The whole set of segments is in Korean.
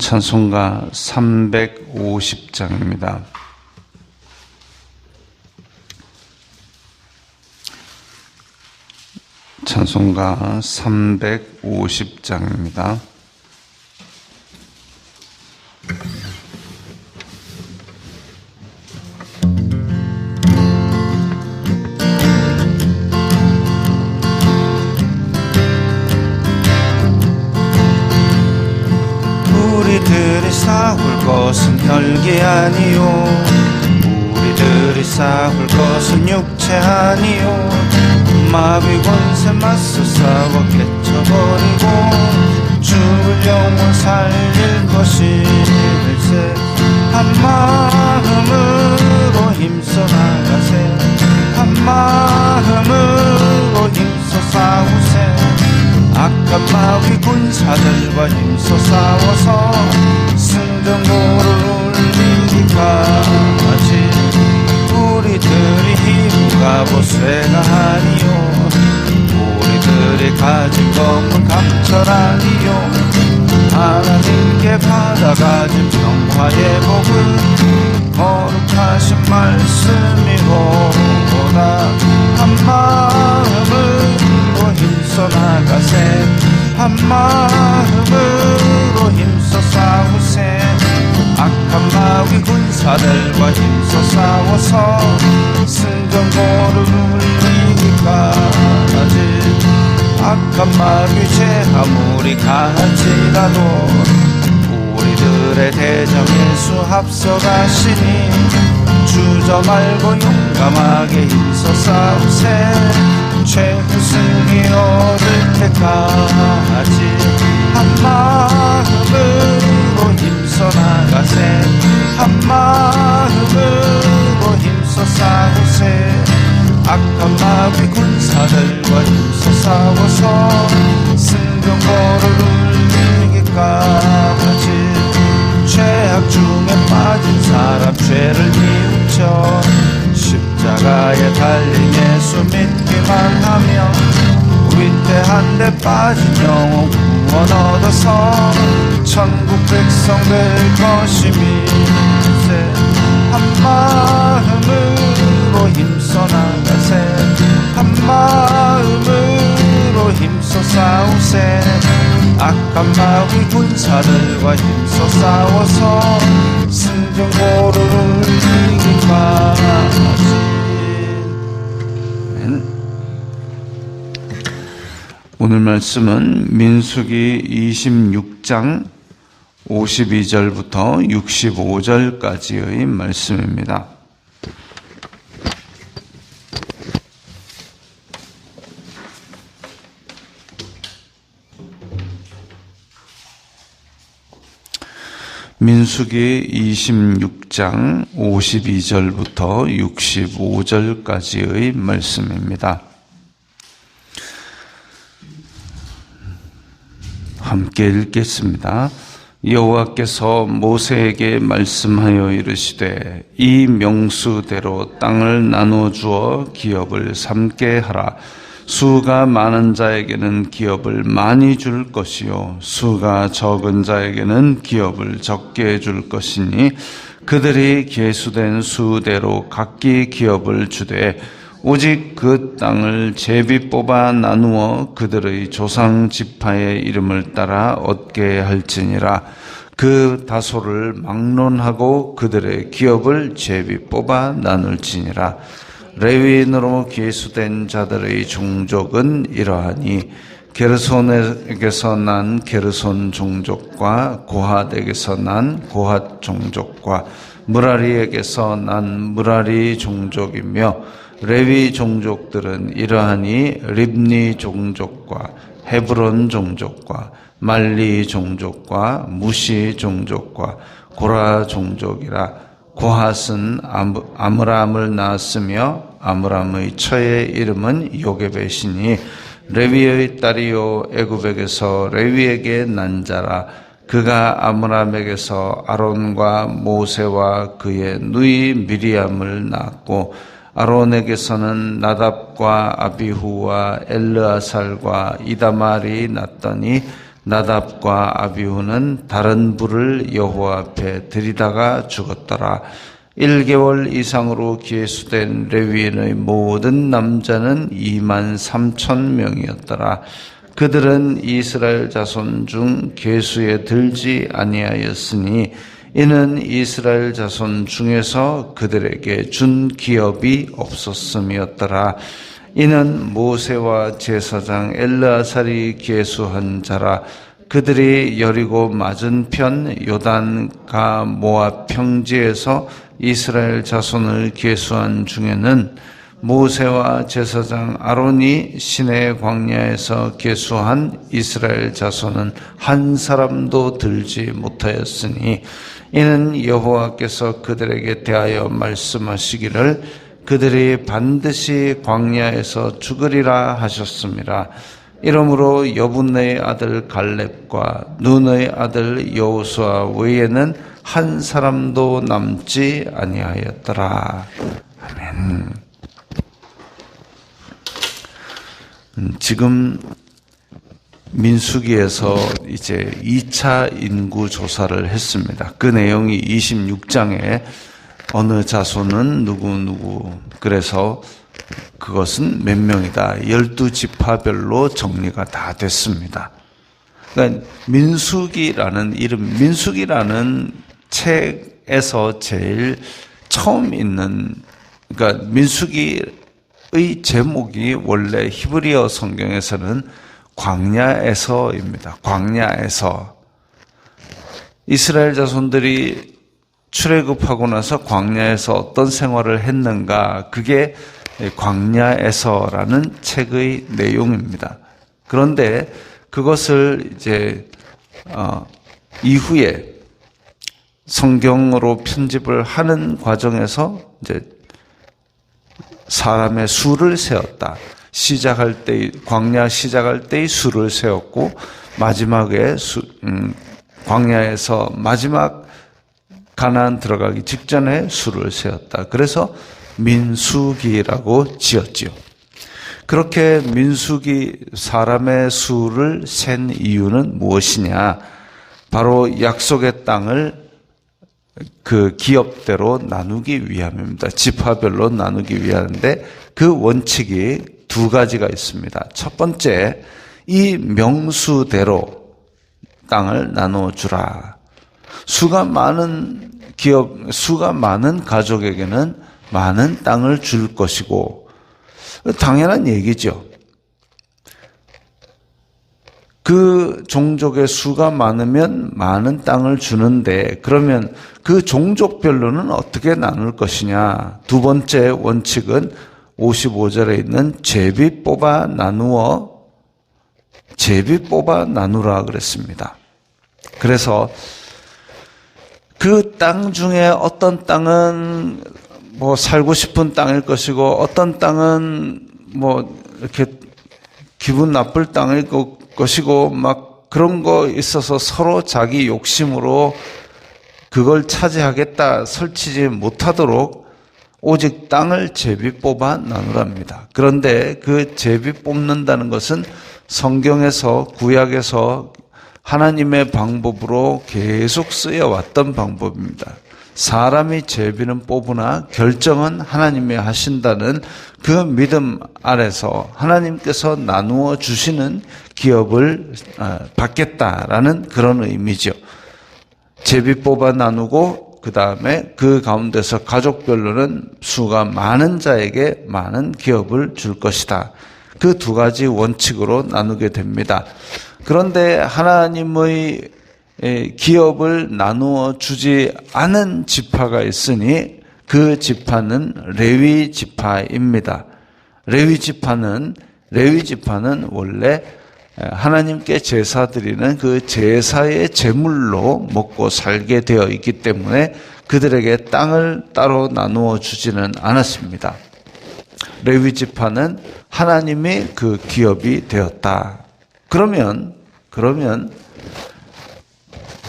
찬송가 350장입니다. 찬송가 350장입니다. 싸울 것은 혈기 아니요 우리들이 싸울 것은 육체 아니요 마귀 권세 맞서 싸워 깨쳐버리고. 죽을 영혼 살릴 것일세 한 마음으로 힘써 나가세. 한 마음으로 힘써 싸우세 악한 마귀 군사들과 힘써 싸워서 승전고를 마음으로 힘써 싸우세. 악한 마귀 군사들과 힘써 싸워서 승전고를 울리기까지. 악한 마귀 죄 아무리 강할지라도 우리들의 대적 예수 앞서가시니 주저 말고 용감하게 힘써 싸우세 최후승이 얻을 때까지 한 마음으로 힘써 나가세. 한 마음으로 힘써 싸우세. 악한 마귀 군사들과 힘써 싸워서 승전거를 울리기까지. 죄악 중에 빠진 사람 죄를 뉘우쳐 십자가에 달린 예수 믿기만 하면 위태한 데 빠진 영혼 구원 얻어서 천국 백성 될 것임이 세 한 마음으로 힘써 나가세 한 마음으로 힘써 싸우세 악한 마귀 군사들과 힘써 싸워서 승전 고를 울리기까지 오늘 말씀은 민수기 26장 52절부터 65절까지의 말씀입니다. 민수기 26장 52절부터 65절까지의 말씀입니다. 함께 읽겠습니다. 여호와께서 모세에게 말씀하여 이르시되 이 명수대로 땅을 나누어 주어 기업을 삼게 하라 수가 많은 자에게는 기업을 많이 줄 것이요 수가 적은 자에게는 기업을 적게 줄 것이니 그들이 계수된 수대로 각기 기업을 주되 오직 그 땅을 제비 뽑아 나누어 그들의 조상 지파의 이름을 따라 얻게 할지니라. 그 다소를 막론하고 그들의 기업을 제비 뽑아 나눌지니라. 레위인으로 계수된 자들의 종족은 이러하니 게르손에게서 난 게르손 종족과 고핫에게서 난 고핫 종족과 무라리에게서 난 무라리 종족이며 레위 종족들은 이러하니 립니 종족과 헤브론 종족과 말리 종족과 무시 종족과 고라 종족이라 고핫은 아므람을 낳았으며 아므람의 처의 이름은 요게벳이니 레위의 딸이요 애굽에게서 레위에게 난 자라 그가 아므람에게서 아론과 모세와 그의 누이 미리암을 낳았고 아론에게서는 나답과 아비후와 엘르아살과 이다말이 났더니 나답과 아비후는 다른 불을 여호와 앞에 들이다가 죽었더라. 1개월 이상으로 기회수된 레위인의 모든 남자는 2만 3천 명이었더라. 그들은 이스라엘 자손 중 계수에 들지 아니하였으니 이는 이스라엘 자손 중에서 그들에게 준 기업이 없었음이었더라. 이는 모세와 제사장 엘르아살이 계수한 자라 그들이 여리고 맞은편 요단가 모압 평지에서 이스라엘 자손을 계수한 중에는 모세와 제사장 아론이 시내 광야에서 계수한 이스라엘 자손은 한 사람도 들지 못하였으니 이는 여호와께서 그들에게 대하여 말씀하시기를 그들이 반드시 광야에서 죽으리라 하셨습니다. 이러므로 여분네의 아들 갈렙과 눈의 아들 여호수아 외에는 한 사람도 남지 아니하였더라. 아멘. 음, 지금 민수기에서 이제 2차 인구 조사를 했습니다. 그 내용이 26장에 어느 자손은 누구 누구 그래서 그것은 몇 명이다. 열두 지파별로 정리가 다 됐습니다. 그러니까 민수기라는 이름, 민수기라는 책에서 제일 처음 있는 그러니까 민수기의 제목이 원래 히브리어 성경에서는 광야에서입니다. 광야에서 이스라엘 자손들이 출애굽하고 나서 광야에서 어떤 생활을 했는가 그게 광야에서라는 책의 내용입니다. 그런데 그것을 이제 어, 이후에 성경으로 편집을 하는 과정에서 이제 사람의 수를 세웠다. 시작할 때 광야 시작할 때의 수를 세웠고 마지막에 수, 음, 광야에서 마지막 가나안 들어가기 직전에 수를 세웠다. 그래서 민수기라고 지었지요. 그렇게 민수기 사람의 수를 센 이유는 무엇이냐? 바로 약속의 땅을 그 기업대로 나누기 위함입니다. 지파별로 나누기 위함인데 그 원칙이 두 가지가 있습니다. 첫 번째, 이 명수대로 땅을 나누어 주라. 수가 많은 기업, 수가 많은 가족에게는 많은 땅을 줄 것이고, 당연한 얘기죠. 그 종족의 수가 많으면 많은 땅을 주는데, 그러면 그 종족별로는 어떻게 나눌 것이냐? 두 번째 원칙은 55절에 있는 제비 뽑아 나누어, 제비 뽑아 나누라 그랬습니다. 그래서 그 땅 중에 어떤 땅은 뭐 살고 싶은 땅일 것이고 어떤 땅은 뭐 이렇게 기분 나쁠 땅일 것 이고 막 그런 거 있어서 서로 자기 욕심으로 그걸 차지하겠다 설치지 못하도록 오직 땅을 제비 뽑아 나누랍니다. 그런데 그 제비 뽑는다는 것은 성경에서 구약에서 하나님의 방법으로 계속 쓰여왔던 방법입니다. 사람이 제비는 뽑으나 결정은 하나님이 하신다는 그 믿음 아래서 하나님께서 나누어 주시는 기업을 아, 받겠다라는 그런 의미죠. 제비 뽑아 나누고 그 다음에 그 가운데서 가족별로는 수가 많은 자에게 많은 기업을 줄 것이다. 그 두 가지 원칙으로 나누게 됩니다. 그런데 하나님의 기업을 나누어 주지 않은 지파가 있으니 그 지파는 레위 지파입니다. 레위 지파는 레위 지파는 원래 하나님께 제사 드리는 그 제사의 제물로 먹고 살게 되어 있기 때문에 그들에게 땅을 따로 나누어 주지는 않았습니다. 레위 지파는 하나님의 그 기업이 되었다. 그러면 그러면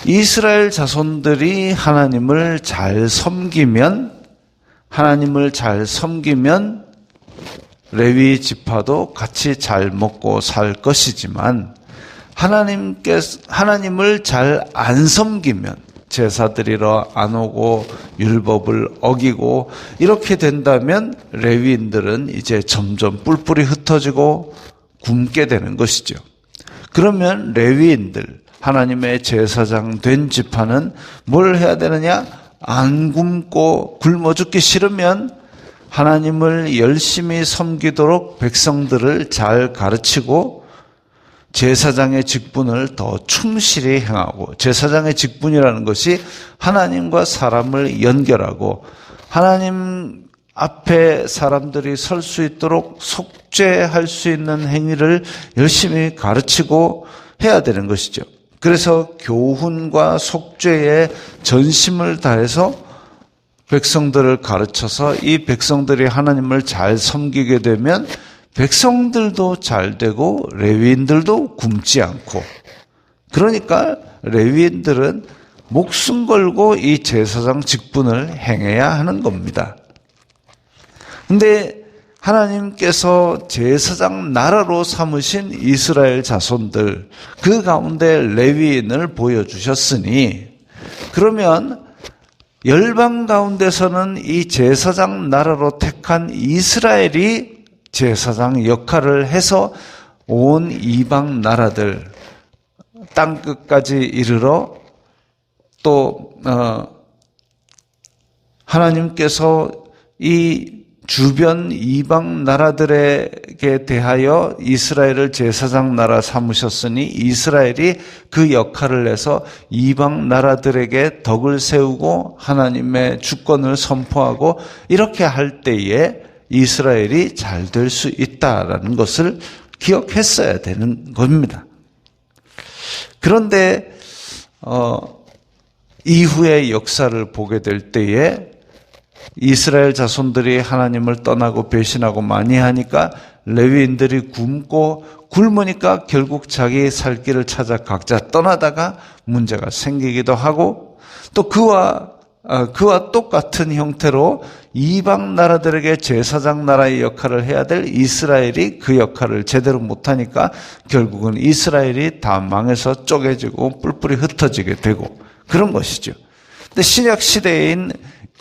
이스라엘 자손들이 하나님을 잘 섬기면 하나님을 잘 섬기면 레위 지파도 같이 잘 먹고 살 것이지만 하나님께 하나님을 잘 안 섬기면 제사 드리러 안 오고 율법을 어기고 이렇게 된다면 레위인들은 이제 점점 뿔뿔이 흩어지고 굶게 되는 것이죠. 그러면 레위인들 하나님의 제사장 된 지파는 뭘 해야 되느냐? 안 굶고 굶어 죽기 싫으면 하나님을 열심히 섬기도록 백성들을 잘 가르치고 제사장의 직분을 더 충실히 행하고 제사장의 직분이라는 것이 하나님과 사람을 연결하고 하나님 앞에 사람들이 설 수 있도록 속죄할 수 있는 행위를 열심히 가르치고 해야 되는 것이죠. 그래서 교훈과 속죄에 전심을 다해서 백성들을 가르쳐서 이 백성들이 하나님을 잘 섬기게 되면 백성들도 잘 되고 레위인들도 굶지 않고 그러니까 레위인들은 목숨 걸고 이 제사장 직분을 행해야 하는 겁니다. 근데 하나님께서 제사장 나라로 삼으신 이스라엘 자손들 그 가운데 레위인을 보여주셨으니 그러면 열방 가운데서는 이 제사장 나라로 택한 이스라엘이 제사장 역할을 해서 온 이방 나라들 땅 끝까지 이르러 또 어, 하나님께서 이 주변 이방 나라들에게 대하여 이스라엘을 제사장 나라 삼으셨으니 이스라엘이 그 역할을 해서 이방 나라들에게 덕을 세우고 하나님의 주권을 선포하고 이렇게 할 때에 이스라엘이 잘 될 수 있다라는 것을 기억했어야 되는 겁니다. 그런데 어, 이후의 역사를 보게 될 때에 이스라엘 자손들이 하나님을 떠나고 배신하고 많이 하니까 레위인들이 굶고 굶으니까 결국 자기 살 길을 찾아 각자 떠나다가 문제가 생기기도 하고 또 그와 어, 그와 똑같은 형태로 이방 나라들에게 제사장 나라의 역할을 해야 될 이스라엘이 그 역할을 제대로 못하니까 결국은 이스라엘이 다 망해서 쪼개지고 뿔뿔이 흩어지게 되고 그런 것이죠. 근데 신약 시대인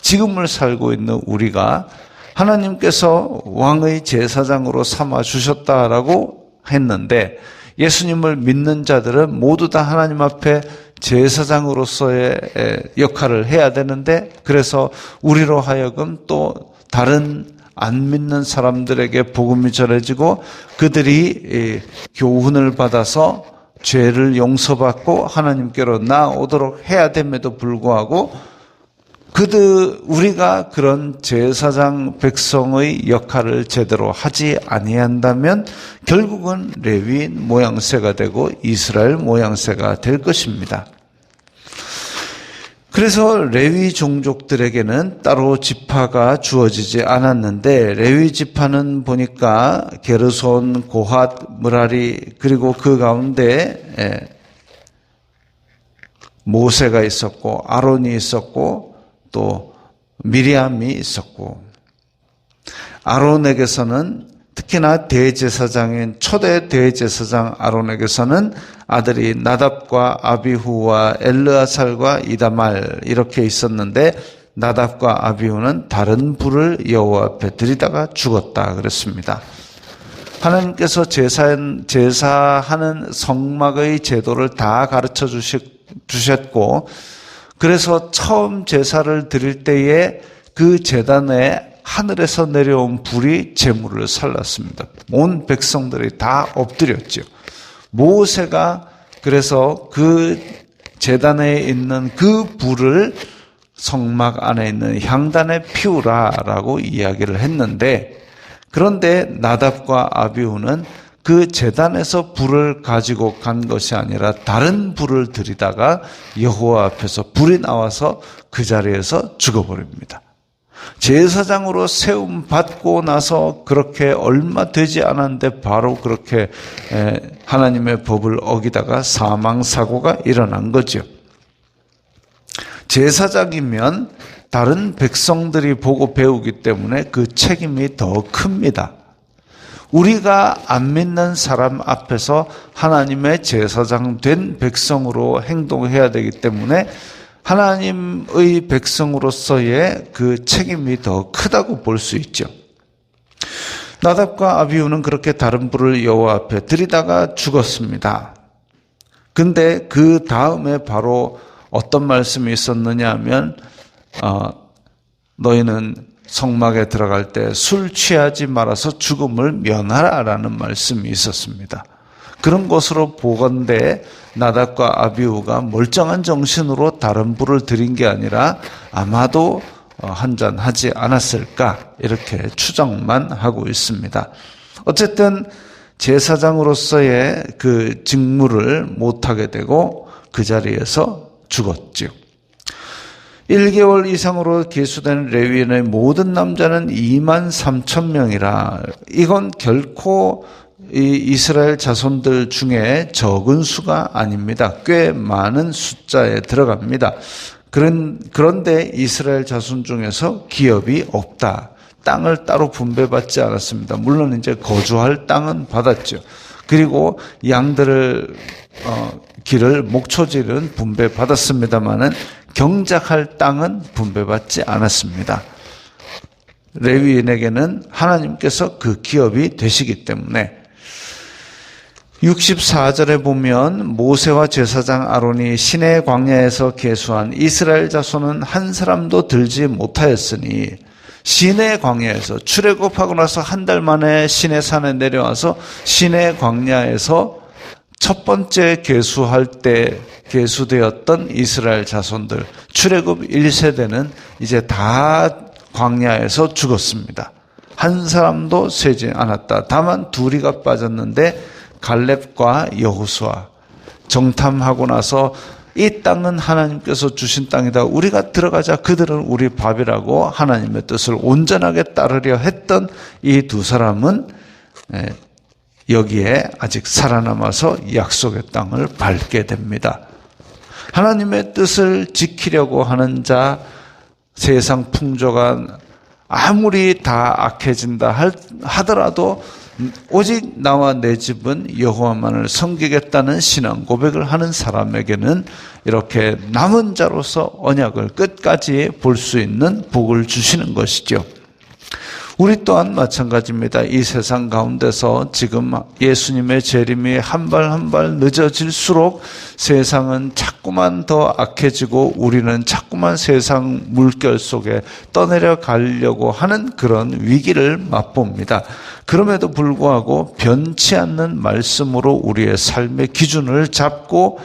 지금을 살고 있는 우리가 하나님께서 왕의 제사장으로 삼아 주셨다라고 했는데 예수님을 믿는 자들은 모두 다 하나님 앞에 제사장으로서의 역할을 해야 되는데 그래서 우리로 하여금 또 다른 안 믿는 사람들에게 복음이 전해지고 그들이 교훈을 받아서 죄를 용서받고 하나님께로 나오도록 해야 됨에도 불구하고 그들 우리가 그런 제사장 백성의 역할을 제대로 하지 아니한다면 결국은 레위인 모양새가 되고 이스라엘 모양새가 될 것입니다. 그래서 레위 종족들에게는 따로 지파가 주어지지 않았는데 레위 지파는 보니까 게르손, 고핫, 무라리 그리고 그 가운데 모세가 있었고 아론이 있었고 또 미리암이 있었고 아론에게서는 특히나 대제사장인 초대 대제사장 아론에게서는 아들이 나답과 아비후와 엘르아살과 이다말 이렇게 있었는데 나답과 아비후는 다른 불을 여호와 앞에 들이다가 죽었다 그랬습니다. 하나님께서 제사, 제사하는 성막의 제도를 다 가르쳐 주셨고, 그래서 처음 제사를 드릴 때에 그 재단에 하늘에서 내려온 불이 제물을 살랐습니다. 온 백성들이 다 엎드렸죠. 모세가 그래서 그 재단에 있는 그 불을 성막 안에 있는 향단에 피우라라고 이야기를 했는데 그런데 나답과 아비후는 그 재단에서 불을 가지고 간 것이 아니라 다른 불을 들이다가 여호와 앞에서 불이 나와서 그 자리에서 죽어버립니다. 제사장으로 세움 받고 나서 그렇게 얼마 되지 않았는데 바로 그렇게 하나님의 법을 어기다가 사망 사고가 일어난 거죠. 제사장이면 다른 백성들이 보고 배우기 때문에 그 책임이 더 큽니다. 우리가 안 믿는 사람 앞에서 하나님의 제사장 된 백성으로 행동해야 되기 때문에 하나님의 백성으로서의 그 책임이 더 크다고 볼 수 있죠. 나답과 아비우는 그렇게 다른 불을 여호와 앞에 들이다가 죽었습니다. 근데 그 다음에 바로 어떤 말씀이 있었느냐 하면 어, 너희는 성막에 들어갈 때 술 취하지 말아서 죽음을 면하라라는 말씀이 있었습니다. 그런 것으로 보건대 나답과 아비우가 멀쩡한 정신으로 다른 불을 들인 게 아니라 아마도 어, 한잔 하지 않았을까 이렇게 추정만 하고 있습니다. 어쨌든 제사장으로서의 그 직무를 못하게 되고 그 자리에서 죽었지요. 1개월 이상으로 계수된 레위인의 모든 남자는 2만 3천 명이라 이건 결코 이 이스라엘 자손들 중에 적은 수가 아닙니다. 꽤 많은 숫자에 들어갑니다. 그런, 그런데 이스라엘 자손 중에서 기업이 없다. 땅을 따로 분배받지 않았습니다. 물론 이제 거주할 땅은 받았죠. 그리고 양들을 어, 길을 목초지는 분배받았습니다만은 경작할 땅은 분배받지 않았습니다. 레위인에게는 하나님께서 그 기업이 되시기 때문에 64절에 보면 모세와 제사장 아론이 시내 광야에서 계수한 이스라엘 자손은 한 사람도 들지 못하였으니 시내 광야에서 출애굽하고 나서 한 달 만에 시내 산에 내려와서 시내 광야에서 첫 번째 계수할 때 계수되었던 이스라엘 자손들 출애굽 1세대는 이제 다 광야에서 죽었습니다. 한 사람도 세지 않았다. 다만 둘이가 빠졌는데 갈렙과 여호수아 정탐하고 나서 이 땅은 하나님께서 주신 땅이다. 우리가 들어가자 그들은 우리 밥이라고 하나님의 뜻을 온전하게 따르려 했던 이 두 사람은 여기에 아직 살아남아서 약속의 땅을 밟게 됩니다. 하나님의 뜻을 지키려고 하는 자, 세상 풍조가 아무리 다 악해진다 하더라도 오직 나와 내 집은 여호와만을 섬기겠다는 신앙 고백을 하는 사람에게는 이렇게 남은 자로서 언약을 끝까지 볼 수 있는 복을 주시는 것이죠. 우리 또한 마찬가지입니다. 이 세상 가운데서 지금 예수님의 재림이 한 발 한 발 늦어질수록 세상은 자꾸만 더 악해지고 우리는 자꾸만 세상 물결 속에 떠내려 가려고 하는 그런 위기를 맛봅니다. 그럼에도 불구하고 변치 않는 말씀으로 우리의 삶의 기준을 잡고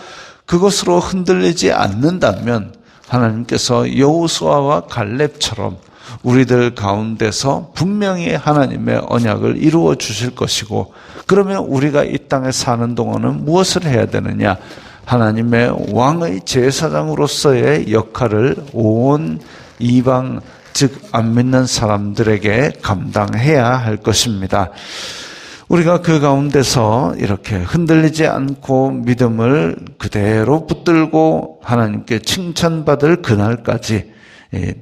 그것으로 흔들리지 않는다면 하나님께서 여호수아와 갈렙처럼 우리들 가운데서 분명히 하나님의 언약을 이루어 주실 것이고 그러면 우리가 이 땅에 사는 동안은 무엇을 해야 되느냐? 하나님의 왕의 제사장으로서의 역할을 온 이방 즉 안 믿는 사람들에게 감당해야 할 것입니다. 우리가 그 가운데서 이렇게 흔들리지 않고 믿음을 그대로 붙들고 하나님께 칭찬받을 그날까지 예, 예,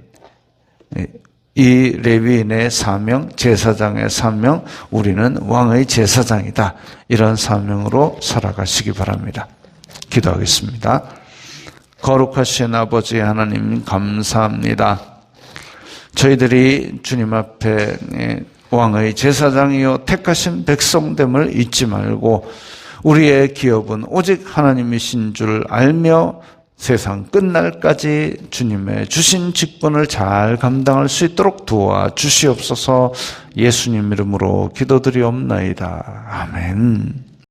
이 레위인의 사명, 제사장의 사명, 우리는 왕의 제사장이다. 이런 사명으로 살아가시기 바랍니다. 기도하겠습니다. 거룩하신 아버지 하나님 감사합니다. 저희들이 주님 앞에 왕의 제사장이요 택하신 백성됨을 잊지 말고 우리의 기업은 오직 하나님이신 줄 알며 세상 끝날까지 주님의 주신 직분을 잘 감당할 수 있도록 도와 주시옵소서 예수님 이름으로 기도드리옵나이다. 아멘.